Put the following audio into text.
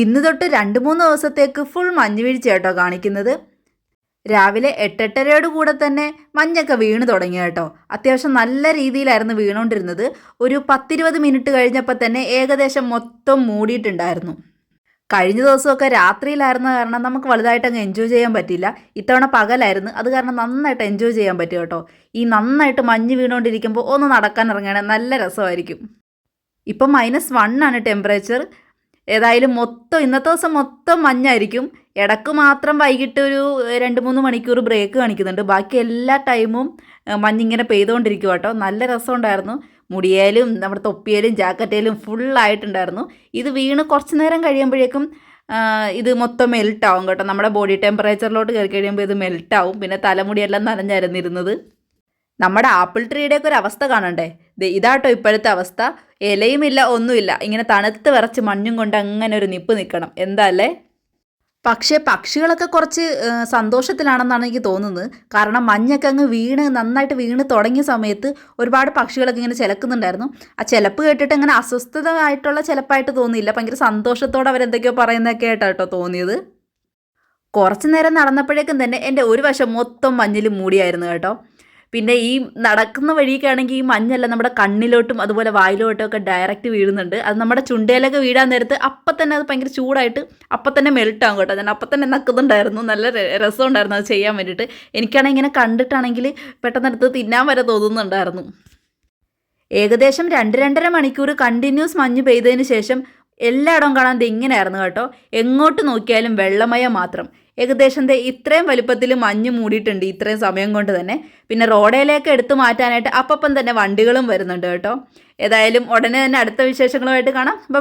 ഇന്ന് തൊട്ട് രണ്ട് മൂന്ന് ദിവസത്തേക്ക് ഫുൾ മഞ്ഞ് വീഴ്ച കേട്ടോ കാണിക്കുന്നത്. രാവിലെ എട്ടെട്ടരയോട് കൂടെ തന്നെ മഞ്ഞൊക്കെ വീണ് തുടങ്ങി കേട്ടോ അത്യാവശ്യം നല്ല രീതിയിലായിരുന്നു വീണുകൊണ്ടിരുന്നത് ഒരു പത്തിരുപത് മിനിറ്റ് കഴിഞ്ഞപ്പോൾ തന്നെ ഏകദേശം മൊത്തം മൂടിയിട്ടുണ്ടായിരുന്നു. കഴിഞ്ഞ ദിവസമൊക്കെ രാത്രിയിലായിരുന്ന കാരണം നമുക്ക് വലുതായിട്ട് അങ്ങ് എൻജോയ് ചെയ്യാൻ പറ്റില്ല ഇത്തവണ പകലായിരുന്നു. അത് കാരണം നന്നായിട്ട് എൻജോയ് ചെയ്യാൻ പറ്റും കേട്ടോ ഈ നന്നായിട്ട് മഞ്ഞ് വീണുകൊണ്ടിരിക്കുമ്പോൾ ഒന്ന് നടക്കാൻ ഇറങ്ങുകയാണെങ്കിൽ നല്ല രസമായിരിക്കും. ഇപ്പം മൈനസ് വൺ ആണ് ടെമ്പറേച്ചർ ഏതായാലും മൊത്തം ഇന്നത്തെ ദിവസം മൊത്തം മഞ്ഞായിരിക്കും. ഇടയ്ക്ക് മാത്രം വൈകിട്ട് ഒരു രണ്ട് മൂന്ന് മണിക്കൂർ ബ്രേക്ക് കാണിക്കുന്നുണ്ട്. ബാക്കി എല്ലാ ടൈമും മഞ്ഞിങ്ങനെ പെയ്തുകൊണ്ടിരിക്കും കേട്ടോ നല്ല രസമുണ്ടായിരുന്നു. മുടിയേലും നമ്മുടെ തൊപ്പിയേലും ജാക്കറ്റേലും ഫുള്ളായിട്ടുണ്ടായിരുന്നു ഇത് വീണ് കുറച്ച് നേരം കഴിയുമ്പോഴേക്കും ഇത് മൊത്തം മെൽട്ടാവും കേട്ടോ. നമ്മുടെ ബോഡി ടെമ്പറേച്ചറിലോട്ട് കയറി കഴിയുമ്പോൾ ഇത് മെൽട്ടാവും. പിന്നെ തലമുടിയെല്ലാം നനഞ്ഞായിരുന്നിരുന്നത് നമ്മുടെ ആപ്പിൾ ട്രീയുടെയൊക്കെ ഒരു അവസ്ഥ കാണണ്ടേ? ഇതാട്ടോ ഇപ്പോഴത്തെ അവസ്ഥ. ഇലയുമില്ല ഒന്നുമില്ല. ഇങ്ങനെ തണുത്ത് വിറച്ച് മഞ്ഞും കൊണ്ട് അങ്ങനെ ഒരു നിപ്പ് നിൽക്കണം. എന്താ അല്ലേ? പക്ഷേ പക്ഷികളൊക്കെ കുറച്ച് സന്തോഷത്തിലാണെന്നാണ് എനിക്ക് തോന്നുന്നത്. കാരണം മഞ്ഞൊക്കെ അങ്ങ് വീണ് നന്നായിട്ട് വീണ് തുടങ്ങിയ സമയത്ത് ഒരുപാട് പക്ഷികളൊക്കെ ഇങ്ങനെ ചിലക്കുന്നുണ്ടായിരുന്നു. ആ ചിലപ്പ് കേട്ടിട്ട് അങ്ങനെ അസ്വസ്ഥതമായിട്ടുള്ള ചിലപ്പായിട്ട് തോന്നിയില്ല. ഭയങ്കര സന്തോഷത്തോടെ അവരെന്തൊക്കെയോ പറയുന്നതൊക്കെ ആയിട്ടാണ് കേട്ടോ തോന്നിയത്. കുറച്ച് നേരം നടന്നപ്പോഴേക്കും തന്നെ എന്റെ ഒരു വശം മൊത്തം മഞ്ഞിൽ മൂടിയായിരുന്നു കേട്ടോ. പിന്നെ ഈ നടക്കുന്ന വഴിക്കാണെങ്കിൽ ഈ മഞ്ഞെല്ലാം നമ്മുടെ കണ്ണിലോട്ടും അതുപോലെ വായിലോട്ടും ഒക്കെ ഡയറക്റ്റ് വീഴുന്നുണ്ട്. അത് നമ്മുടെ ചുണ്ടയിലൊക്കെ വീഴാൻ നേരത്ത് അപ്പം തന്നെ അത് ഭയങ്കര ചൂടായിട്ട് അപ്പം തന്നെ മെൽട്ടാകും കേട്ടോ. ഞാൻ അപ്പം തന്നെ നക്കുന്നുണ്ടായിരുന്നു. നല്ല രസം രസമുണ്ടായിരുന്നു അത് ചെയ്യാൻ വേണ്ടിയിട്ട് എനിക്കാണെങ്കിൽ ഇങ്ങനെ കണ്ടിട്ടാണെങ്കിൽ പെട്ടെന്ന് എടുത്ത് തിന്നാൻ വരെ തോന്നുന്നുണ്ടായിരുന്നു. ഏകദേശം രണ്ട് രണ്ടര മണിക്കൂർ കണ്ടിന്യൂസ് മഞ്ഞ് പെയ്തതിന് ശേഷം എല്ലായിടവും കാണാൻ ഇത് ഇങ്ങനെയായിരുന്നു കേട്ടോ. എങ്ങോട്ട് നോക്കിയാലും വെള്ളമയം മാത്രം. ഏകദേശം ഇത്രയും വലുപ്പത്തിൽ മഞ്ഞ് മൂടിയിട്ടുണ്ട് ഇത്രയും സമയം കൊണ്ട് തന്നെ. പിന്നെ റോഡേലേക്ക് എടുത്തു മാറ്റാനായിട്ട് അപ്പം തന്നെ വണ്ടികളും വരുന്നുണ്ട് കേട്ടോ. ഏതായാലും ഉടനെ തന്നെ അടുത്ത വിശേഷങ്ങളുമായിട്ട് കാണാം. ബൈ